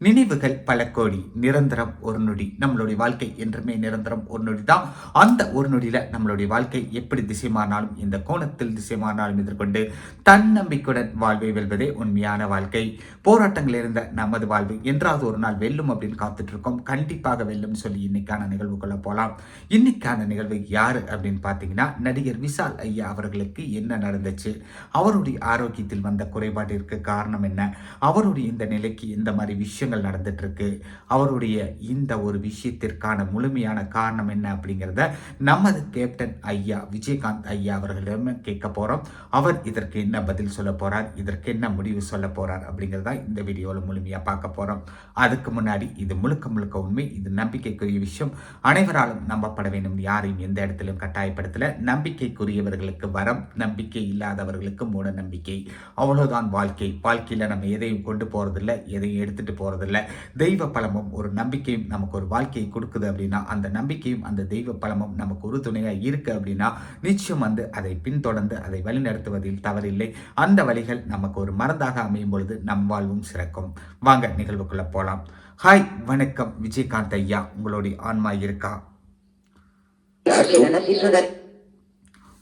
நினைவுகள் பல கோடி நிரந்தரம் ஒரு நொடி. நம்மளுடைய வாழ்க்கை என்றுமே நிரந்தரம் ஒரு நொடி தான். அந்த ஒரு நொடியில நம்மளுடைய வாழ்க்கை எப்படி திசை மாறினாலும் இந்த கோணத்தில் திசை மாறினாலும் எதிர்கொண்டு தன்னம்பிக்கையுடன் வாழ்வை வெல்வதே உண்மையான வாழ்க்கை. போராட்டங்கள் இருந்த நமது வாழ்வு என்றாவது ஒரு நாள் வெல்லும் அப்படின்னு காத்துட்டு இருக்கோம் கண்டிப்பாக வெல்லும் சொல்லி இன்னைக்கான நிகழ்வுக்குள்ள போகலாம். இன்னைக்கான நிகழ்வு யாரு அப்படின்னு பார்த்தீங்கன்னா நடிகர் விஷால் ஐயா அவர்களுக்கு என்ன நடந்துச்சு? அவருடைய ஆரோக்கியத்தில் வந்த குறைபாட்டிற்கு காரணம் என்ன? அவருடைய இந்த நிலைக்கு இந்த மாதிரி விஷயம் விஷயங்கள் நடந்துட்டுருக்கு. அவருடைய இந்த ஒரு விஷயத்திற்கான முழுமையான காரணம் என்ன அப்படிங்கிறத நமது கேப்டன் ஐயா விஜயகாந்த் ஐயா அவர்களிடம் கேட்க போறோம். அவர் இதற்கு என்ன பதில் சொல்ல போறார் இதற்கு என்ன முடிவு சொல்ல போறார் அப்படிங்கிறத இந்த வீடியோவில் முழுமையா பார்க்க போறோம். அதுக்கு முன்னாடி இது முழுக்க முழுக்க உண்மை இது நம்பிக்கைக்குரிய விஷயம். அனைவராலும் நம்பப்பட வேண்டும் யாரையும் எந்த இடத்திலும் கட்டாயப்படுத்தல. நம்பிக்கைக்குரியவர்களுக்கு வரம் நம்பிக்கை இல்லாதவர்களுக்கு மூட நம்பிக்கை. அவ்வளோதான் வாழ்க்கை. வாழ்க்கையில் நம்ம எதையும் கொண்டு போகிறதில்ல எதையும் எடுத்துட்டு போகிறதில்ல தெய்வ பலமும் ஒரு நம்பிக்கையும் நமக்கு ஒரு வாழ்க்கையை கொடுக்குது அப்படின்னா அந்த நம்பிக்கையும் அந்த தெய்வ பலமும் நமக்கு ஒரு துணையா இருக்கு அப்படின்னா நிச்சயம் வந்து அதை பின்தொடர்ந்து அதை வழிநடத்துவதில் தவறில்லை. அந்த வழிகள் நமக்கு ஒரு மருந்தாக அமையும் பொழுது நம் வாழ்வும் சிறக்கும். வாங்க நிகழ்வுக்குள்ளே போகலாம் ஹாய் வணக்கம். விஜயகாந்த் ஐயா உங்களுடைய ஆன்மா இருக்கா?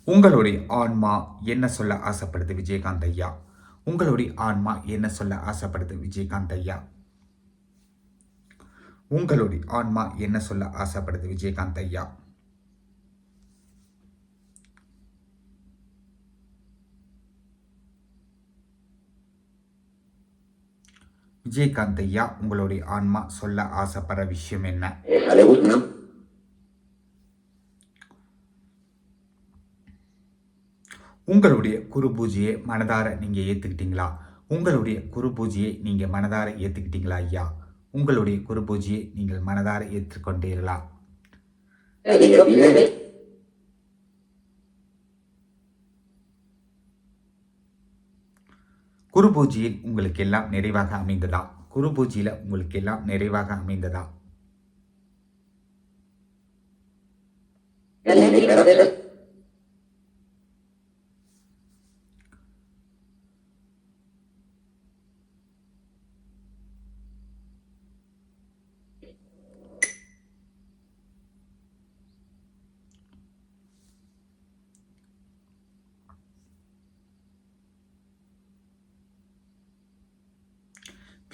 உங்களுடைய ஆன்மா என்ன சொல்ல ஆசைப்படுது விஜயகாந்த் ஐயா? உங்களுடைய ஆன்மா என்ன சொல்ல ஆசைப்படுது விஜயகாந்த் ஐயா? உங்களுடைய ஆன்மா என்ன சொல்ல ஆசைப்படுது விஜயகாந்த் ஐயா? விஜயகாந்த் ஐயா உங்களுடைய ஆன்மா சொல்ல ஆசைப்படுற விஷயம் என்ன? உங்களுடைய குரு பூஜையை மனதார நீங்க ஏத்துக்கிட்டீங்களா? உங்களுடைய குரு பூஜையை நீங்க மனதார ஏத்துக்கிட்டீங்களா ஐயா? உங்களுடைய குரு பூஜையை நீங்கள் மனதார ஏற்றுக்கொண்டீர்களா குரு பூஜையில் உங்களுக்கு எல்லாம் நிறைவாக அமைந்ததா? குரு பூஜையில உங்களுக்கு எல்லாம் நிறைவாக அமைந்ததா?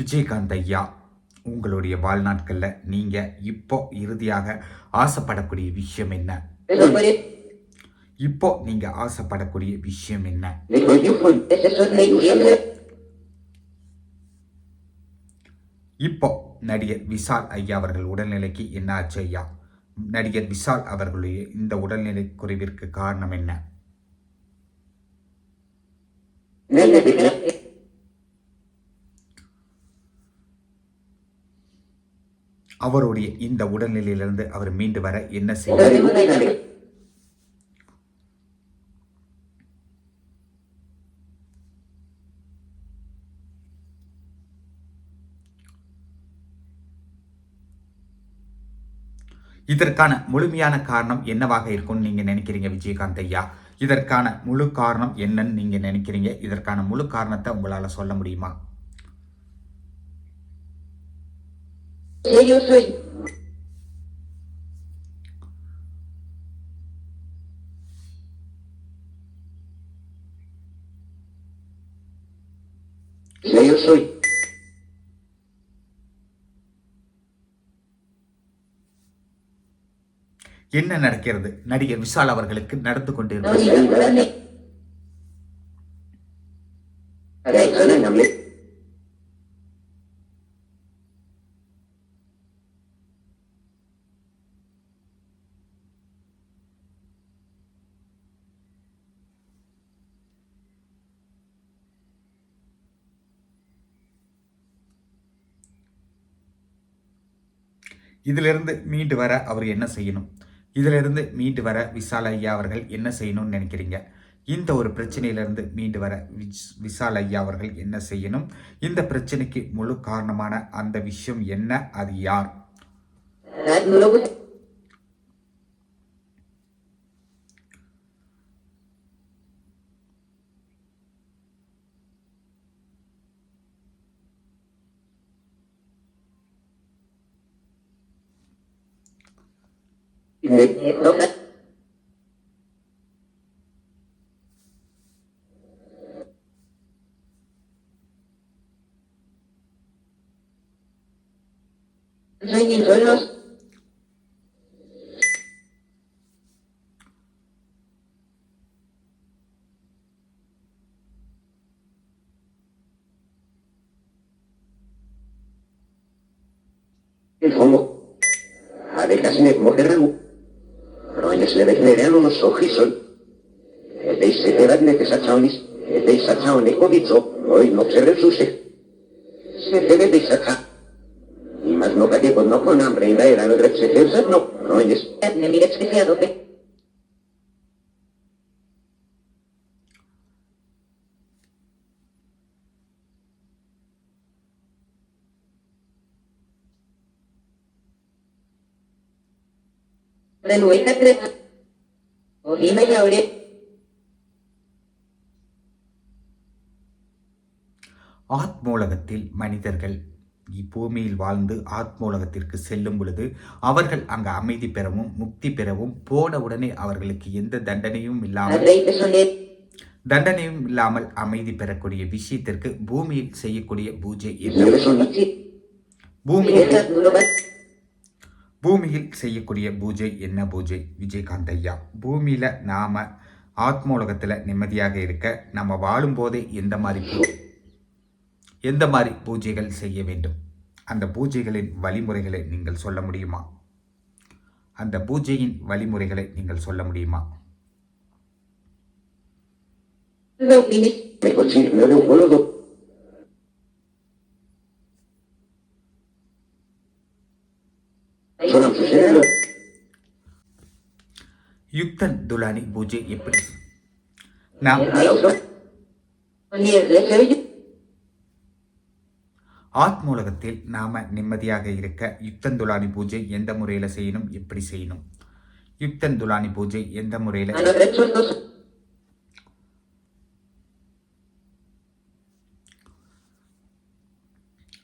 விஜயகாந்த் ஐயா உங்களுடைய வாழ்நாட்கள்ல நீங்க இப்போ இறுதியாக ஆசைப்படக்கூடிய விஷயம் என்ன? இப்போ நீங்க ஆசைப்படக்கூடிய விஷயம் என்ன? இப்போ நடிகர் விஷால் ஐயா அவர்கள் உடல்நிலைக்கு என்ன ஆச்சு ஐயா? நடிகர் விஷால் அவர்களுடைய இந்த உடல்நிலை குறைவிற்கு காரணம் என்ன? அவருடைய இந்த உடல்நிலையிலிருந்து அவர் மீண்டு வர என்ன செய்ய இதற்கான முழுமையான காரணம் என்னவாக இருக்கும்னு நீங்க நினைக்கிறீங்க விஜயகாந்த் ஐயா? இதற்கான முழு காரணம் என்னன்னு நீங்க நினைக்கிறீங்க? இதற்கான முழு காரணத்தை உங்களால சொல்ல முடியுமா? Yo soy. Yo soy. என்ன நடக்கிறது நடிகர் விஷால் அவர்களுக்கு நடந்து கொண்டிருக்கிறது இதிலிருந்து மீண்டு வர அவர் என்ன செய்யணும்? இதிலிருந்து மீண்டு வர விசால் ஐயா அவர்கள் என்ன செய்யணும்னு நினைக்கிறீங்க? இந்த ஒரு பிரச்சனையிலிருந்து மீண்டு வர விஷ்- விஷால் ஐயா அவர்கள் என்ன செய்யணும்? இந்த பிரச்சனைக்கு முழு காரணமான அந்த விஷயம் என்ன? அது யார்? nghiệp nghiệp đốt đất Tuy nhiên tuổi luôn Sohison. Deisegeradnek esatzaoniz, deisatzaoneko ditzo, hoy no se resuse. Se debe deisatza. Y más no calle con no con hambre y la era no drexegersat no, no es. Etne mi drexegeadope. Renueca trepa. ஆத்மூலகத்தில் மனிதர்கள் இப்பூமியில் வாழ்ந்து ஆத்மூலகத்திற்கு செல்லும் பொழுது அவர்கள் அங்கு அமைதி பெறவும் முக்தி பெறவும் போன உடனே அவர்களுக்கு எந்த தண்டனையும் இல்லாமல். தண்டனையும் இல்லாமல் அமைதி பெறக்கூடிய விஷயத்திற்கு பூமியில் செய்யக்கூடிய பூஜை. பூமியில். பூமியில் செய்யக்கூடிய பூஜை என்ன பூஜை? விஜயகாந்த் ஐயா. பூமியில நாம ஆத்மோலகத்துல நிம்மதியாக இருக்க நம்ம வாழும்போதே எந்த மாதிரி எந்த மாதிரி பூஜைகள் செய்ய வேண்டும்? அந்த பூஜைகளின் வழிமுறைகளை நீங்கள் சொல்ல முடியுமா? அந்த பூஜையின் வழிமுறைகளை நீங்கள் சொல்ல முடியுமா? உலகம் யுக்தன் துலானி பூஜை எப்படி? நாம் ஆத்மூலகத்தில் நாம நிம்மதியாக இருக்க யுக்தன் துலானி பூஜை எந்த முறையில செய்யணும்? எப்படி செய்யணும்? யுக்தன் துலானி பூஜை எந்த முறையில.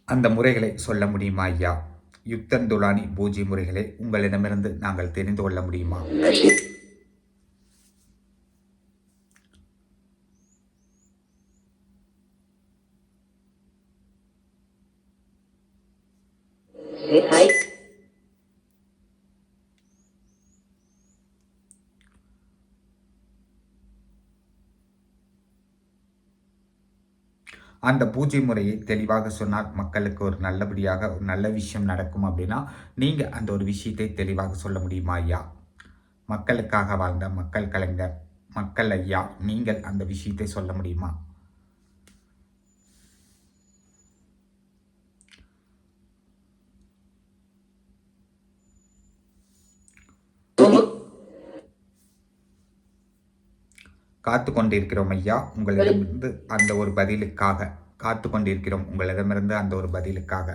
அந்த முறைகளை சொல்ல முடியுமா ஐயா? யுக்தன் துலானி பூஜை முறைகளை உங்களிடமிருந்து நாங்கள் தெரிந்து கொள்ள முடியுமா? அந்த பூஜை முறையை தெளிவாக சொன்னால் மக்களுக்கு ஒரு நல்லபடியாக ஒரு நல்ல விஷயம் நடக்கும் அப்படின்னா நீங்கள் அந்த ஒரு விஷயத்தை தெளிவாக சொல்ல முடியுமா ஐயா? மக்களுக்காக வாழ்ந்த மக்கள் கலைஞர் மக்கள் ஐயா நீங்கள் அந்த விஷயத்தை சொல்ல முடியுமா? காத்து கொண்டிருக்கிறோம் ஐயா உங்களிடமிருந்து அந்த ஒரு பதிலுக்காக காத்து கொண்டிருக்கிறோம் உங்களிடமிருந்து அந்த ஒரு பதிலுக்காக.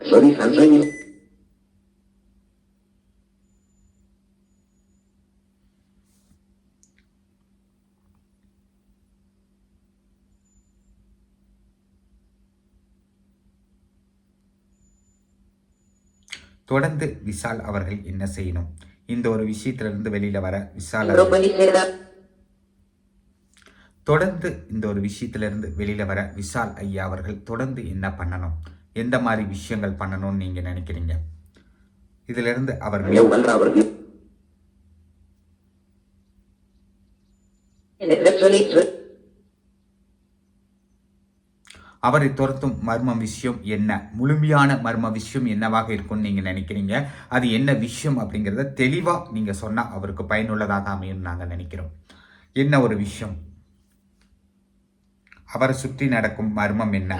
Soy தொடர்ந்து விஷால் அவர்கள் என்ன செய்யணும்? இந்த ஒரு விஷயத்திலிருந்து வெளியில வர விஷால் அவர்கள். தொடர்ந்து இந்த ஒரு விஷயத்திலிருந்து வெளியில வர விஷால் ஐயா அவர்கள் தொடர்ந்து என்ன பண்ணணும்? எந்த மாதிரி விஷயங்கள் பண்ணணும்னு நீங்க நினைக்கிறீங்க? இதிலிருந்து அவர் Me அவரை துரத்தும் மர்ம விஷயம் என்ன? முழுமையான மர்ம விஷயம் என்னவாக இருக்கும்னு நீங்கள் நினைக்கிறீங்க? அது என்ன விஷயம் அப்படிங்கிறத தெளிவாக நீங்கள் சொன்னால் அவருக்கு பயனுள்ளதாக அமையும் நாங்கள் நினைக்கிறோம். என்ன ஒரு விஷயம்? அவரை சுற்றி நடக்கும் மர்மம் என்ன?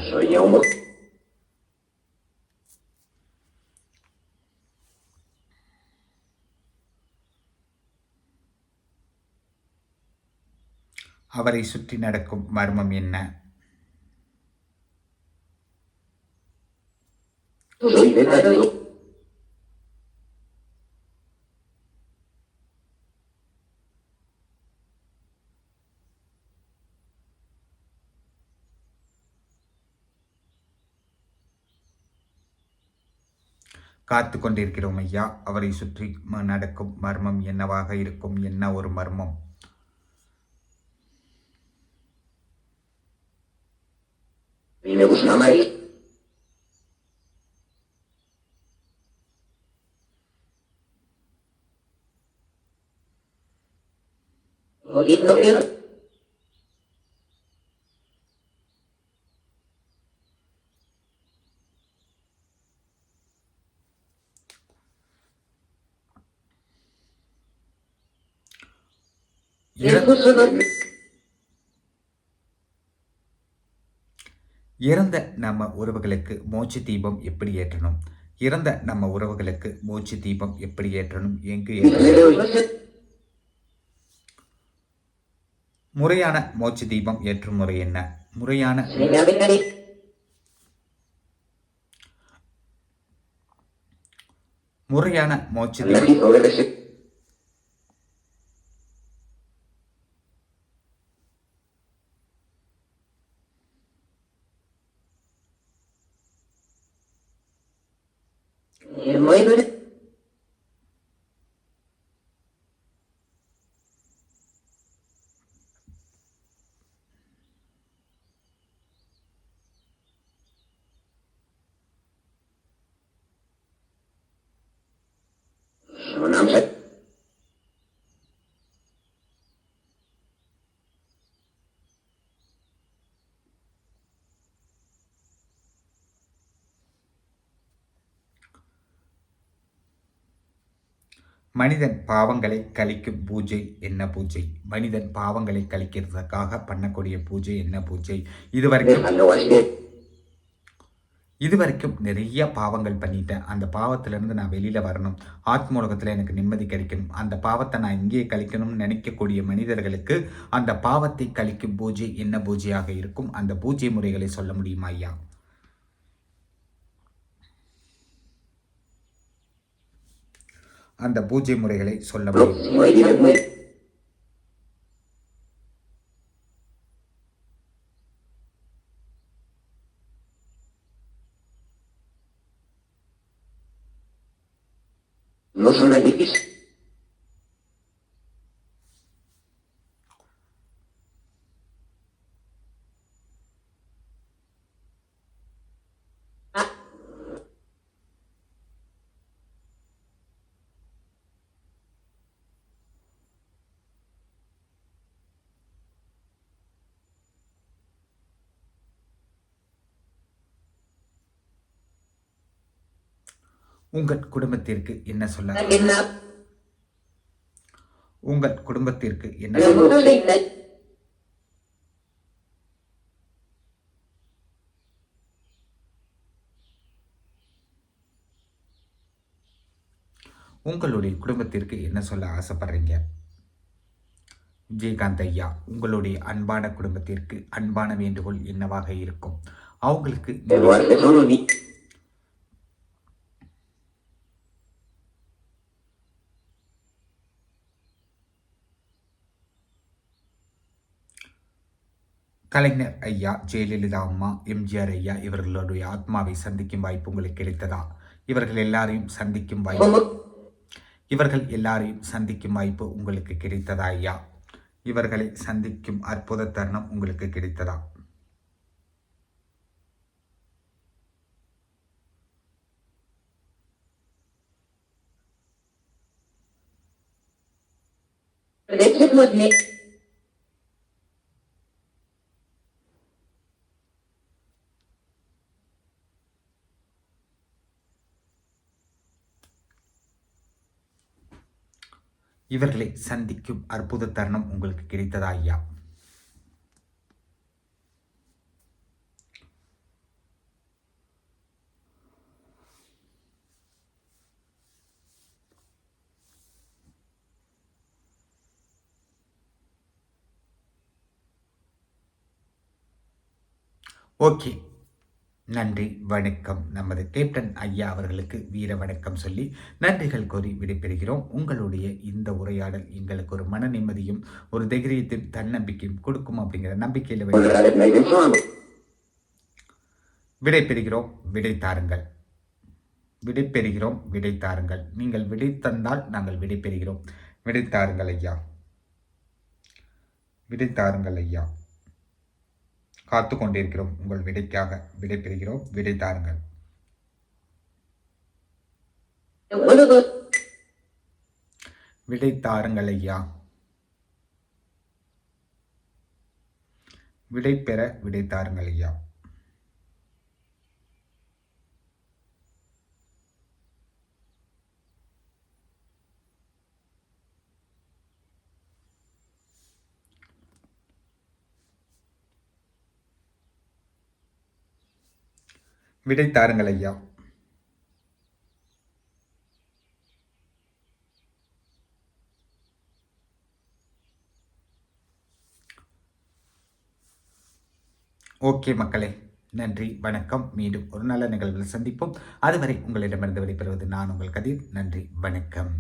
அவரை சுற்றி நடக்கும் மர்மம் என்ன? Soy de Tadeo. காத்து கொண்டிருக்கிறோம் ஐயா. அவரை சுற்றி நடக்கும் மர்மம் என்னவாக இருக்கும்? என்ன ஒரு மர்மம்? me gusta Poquito இறந்த நம்ம உறவுகளுக்கு மோட்ச தீபம் எப்படி ஏற்றணும்? இறந்த நம்ம உறவுகளுக்கு மோட்ச தீபம் எப்படி ஏற்றணும்? எங்கு ஏற்றணும்? முறையான மோட்ச தீபம் ஏற்றும் முறை என்ன? முறையான முறையான மோட்ச தீபம். Sonamos. மனிதன் பாவங்களை கழிக்கும் பூஜை என்ன பூஜை மனிதன் பாவங்களை கழிக்கிறதுக்காக பண்ணக்கூடிய பூஜை என்ன பூஜை இதுவரைக்கும் இது வரைக்கும் நிறைய பாவங்கள் பண்ணிட்டேன். அந்த பாவத்திலேருந்து நான் வெளியில் வரணும். ஆத்மூலகத்தில் எனக்கு நிம்மதி கிடைக்கணும் அந்த பாவத்தை நான் இங்கேயே கழிக்கணும்னு நினைக்கக்கூடிய மனிதர்களுக்கு அந்த பாவத்தை கழிக்கும் பூஜை என்ன பூஜையாக இருக்கும்? அந்த பூஜை முறைகளை சொல்ல முடியுமா ஐயா? அந்த பூஜை முறைகளை சொல்ல முடியும்? No son difíciles. உங்கள் குடும்பத்திற்கு என்ன சொல்ல உங்கள் குடும்பத்திற்கு என்ன உங்களுடைய குடும்பத்திற்கு என்ன சொல்ல ஆசைப்படுறீங்க? விஜயகாந்த் ஐயா உங்களுடைய அன்பான குடும்பத்திற்கு அன்பான வேண்டுகோள் என்னவாக இருக்கும்? அவங்களுக்கு கலைஞர் ஐயா ஜெயலலிதா அம்மா எம்ஜிஆர் ஐயா இவர்களுடைய ஆத்மாவை சந்திக்கும் வாய்ப்பு உங்களுக்கு கிடைத்ததா? இவர்கள் எல்லாரையும் சந்திக்கும் வாய்ப்பு இவர்கள் எல்லாரையும் சந்திக்கும் வாய்ப்பு உங்களுக்கு கிடைத்ததா ஐயா? இவர்களை சந்திக்கும் அற்புத தருணம் உங்களுக்கு கிடைத்ததா? இவர்களை சந்திக்கும் அற்புத தருணம் உங்களுக்கு கிடைத்ததா ஐயா? ஓகே. நன்றி வணக்கம். நமது கேப்டன் ஐயா அவர்களுக்கு வீர வணக்கம் சொல்லி நன்றிகள் கூறி விடைபெறுகிறோம். உங்களுடைய இந்த உரையாடல் எங்களுக்கு ஒரு மன நிம்மதியும் ஒரு தைரியத்தையும் தன்னம்பிக்கையும் கொடுக்கும் அப்படிங்கிற நம்பிக்கையில் விடைபெறுகிறோம். Onder het mij விடை தாருங்கள். விடை பெறுகிறோம் விடை தாருங்கள். நீங்கள் விடை தந்தால் நாங்கள் விடை பெறுகிறோம் விடை தாருங்கள் ஐயா. விடை தாருங்கள் ஐயா. காத்து கொண்டிருக்கிறோம் உங்கள் விடைக்காக விடை பெறுகிறோம். விடை தாருங்கள். விடை தாருங்கள் ஐயா. விடை பெற விடை தாருங்கள் ஐயா. விடை தாருங்கள் ஐயா. ஓகே மக்களே நன்றி வணக்கம். மீண்டும் ஒரு நல்ல நிகழ்வில் சந்திப்போம். அதுவரை உங்களிடமிருந்து விடைபெறுவது நான் உங்கள் கதிர். நன்றி வணக்கம்.